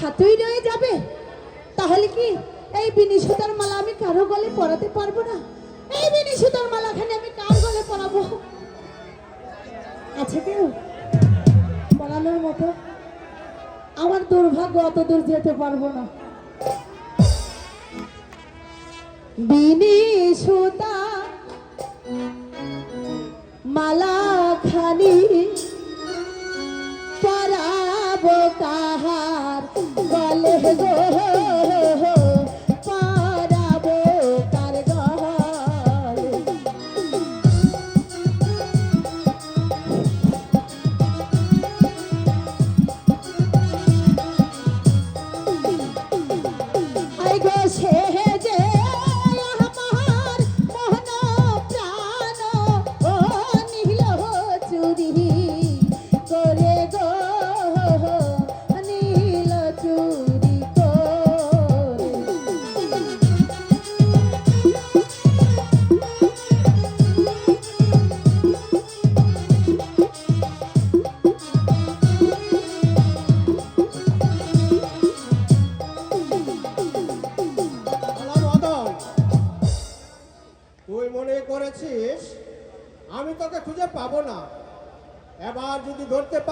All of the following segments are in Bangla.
হাতেই রয়ে যাবে। তাহলে কি এই বিনি সুতার মালা আমি কারও গলে পরাতে পারব না? এই বিনি সুতার মালাখানি আমি কার গলে পরাবো? আছে কেউ পরানোর মতো আমার দুর্ভাগ্য অত দূর যেতে পারব না। বিনি সুতা মালাখানি পরাব গলে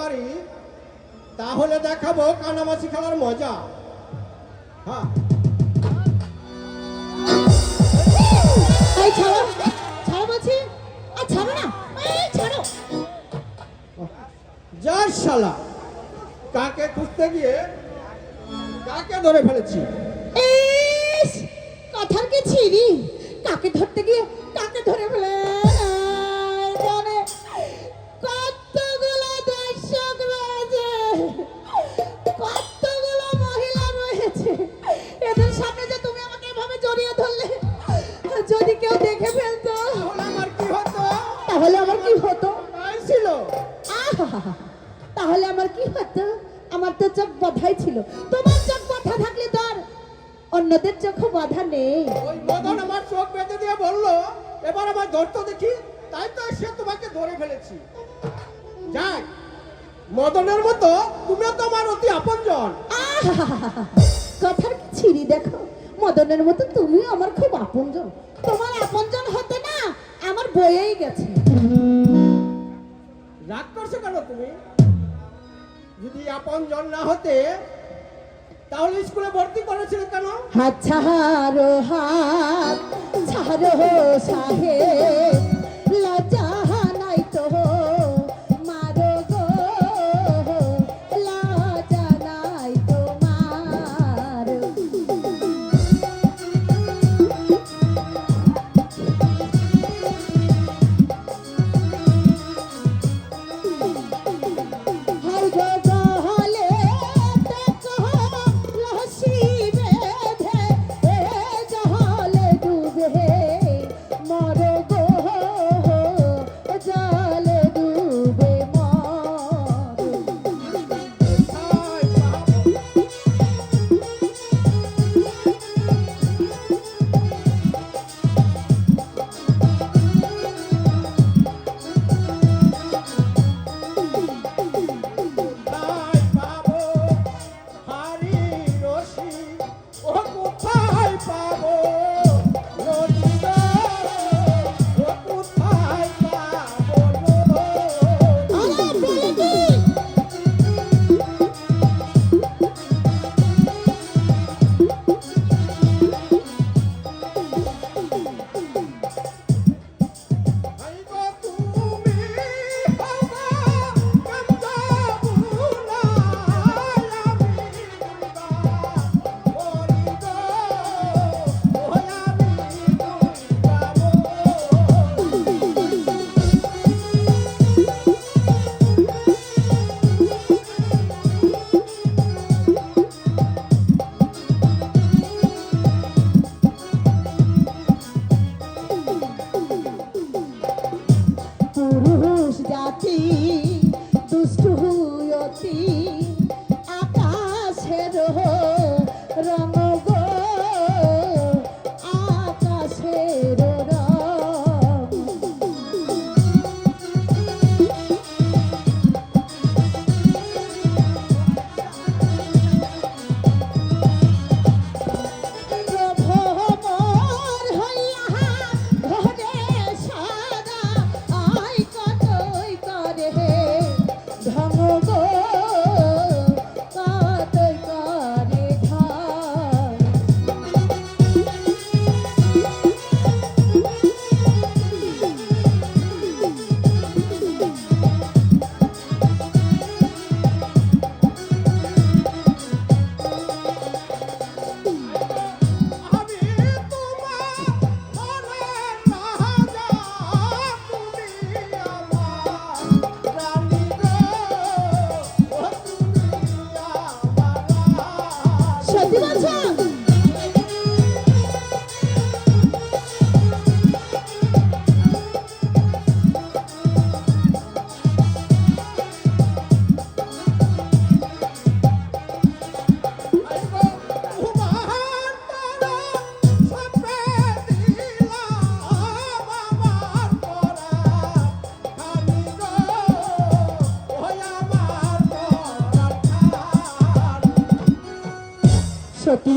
পারি তাহলে দেখাবো কানামাছি খেলার মজা। হ্যাঁ। ছাড়ো ছাড়ো বলছি আর ছাড়ো না ছাড়ো। যার শালা কাকে খুঁজতে গিয়ে কাকে ধরে ফেলেছি? কথার কি ছিরি? কাকে ধরতে গিয়ে কাকে ধরে ফেলে? তাহলে আমার কি হতো? ছিল! তাহলে আমার কি হতো? আমার তো চোখ বাধাই ছিল। তোমার চোখ বাধা থাকলে তো আর অন্যদের চোখও বাধা নেই। ওই মদন আমার চোখ বেঁধে দিয়ে বলল এবার আমার ধরতো দেখি? তাই তো সে তোমাকে ধরে ফেলেছি। যাই। মদনের মতো তুমিও তো আমার অতি আপনজন। আহা! কথার কি ছিরি দেখো? মদনের মতো তুমিও আমার খুব আপনজন। তোমার আপনজন হতে না আমার বয়েই গেছে। রাগ করছ কেন তুমি? যদি আপন জন না হতে, তাহলে স্কুলে ভর্তি করেছিল কেন? হাত ছাড়ো হাত, ছাড়ো সাহেব।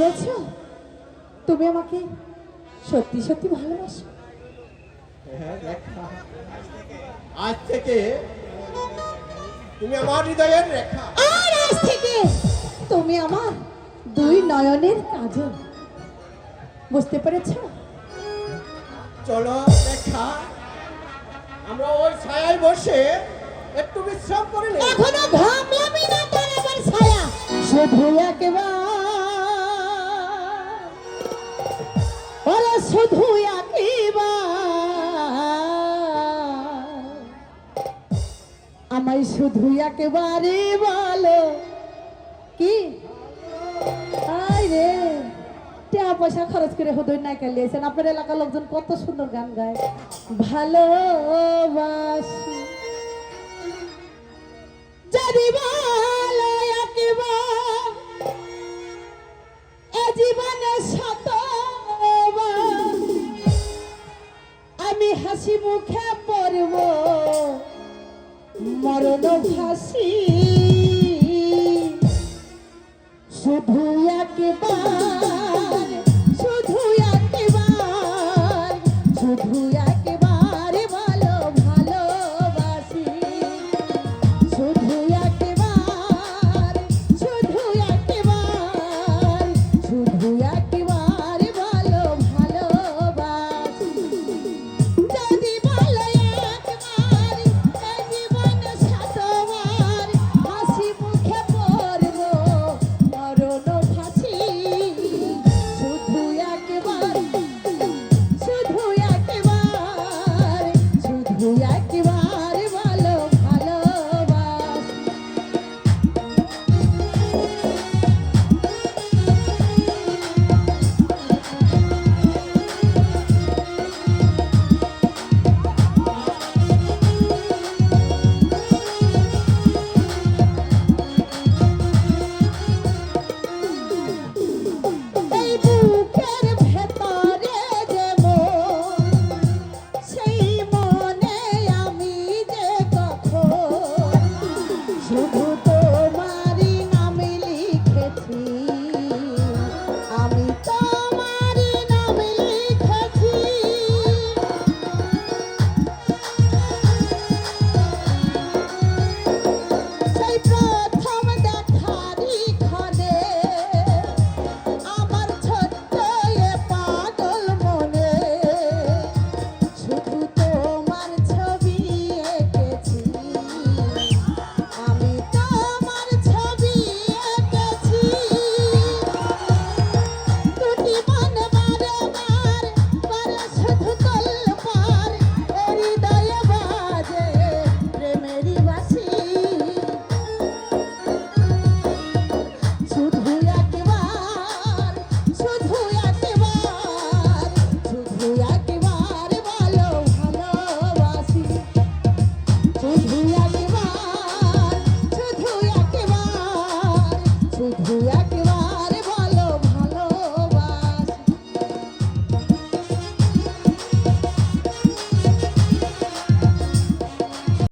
বলছো তুমি আমাকে সত্যি সত্যি ভালোবাসো। হ্যাঁ, আজ থেকে তুমি আমার হৃদয়ের রেখা। আর আজ থেকে তুমি আমার দুই নয়নের কাজল। বুঝতে পেরেছ? চলো রেখা আমরা ওই ছায়ায় বসে একটু বিশ্রাম করে নেই। এখনও ঘামলামই না তোর আমার ছায়া। শুধু একবার শুধু আমায় শুধু একেবারে বলো। কি? রে টাকা পয়সা খরচ করে হুদুর না খেলিয়েছেন আপনার এলাকার লোকজন কত সুন্দর গান গায়। ভালোবাসি। যদি মরণ ফাঁসি। শুধু একবার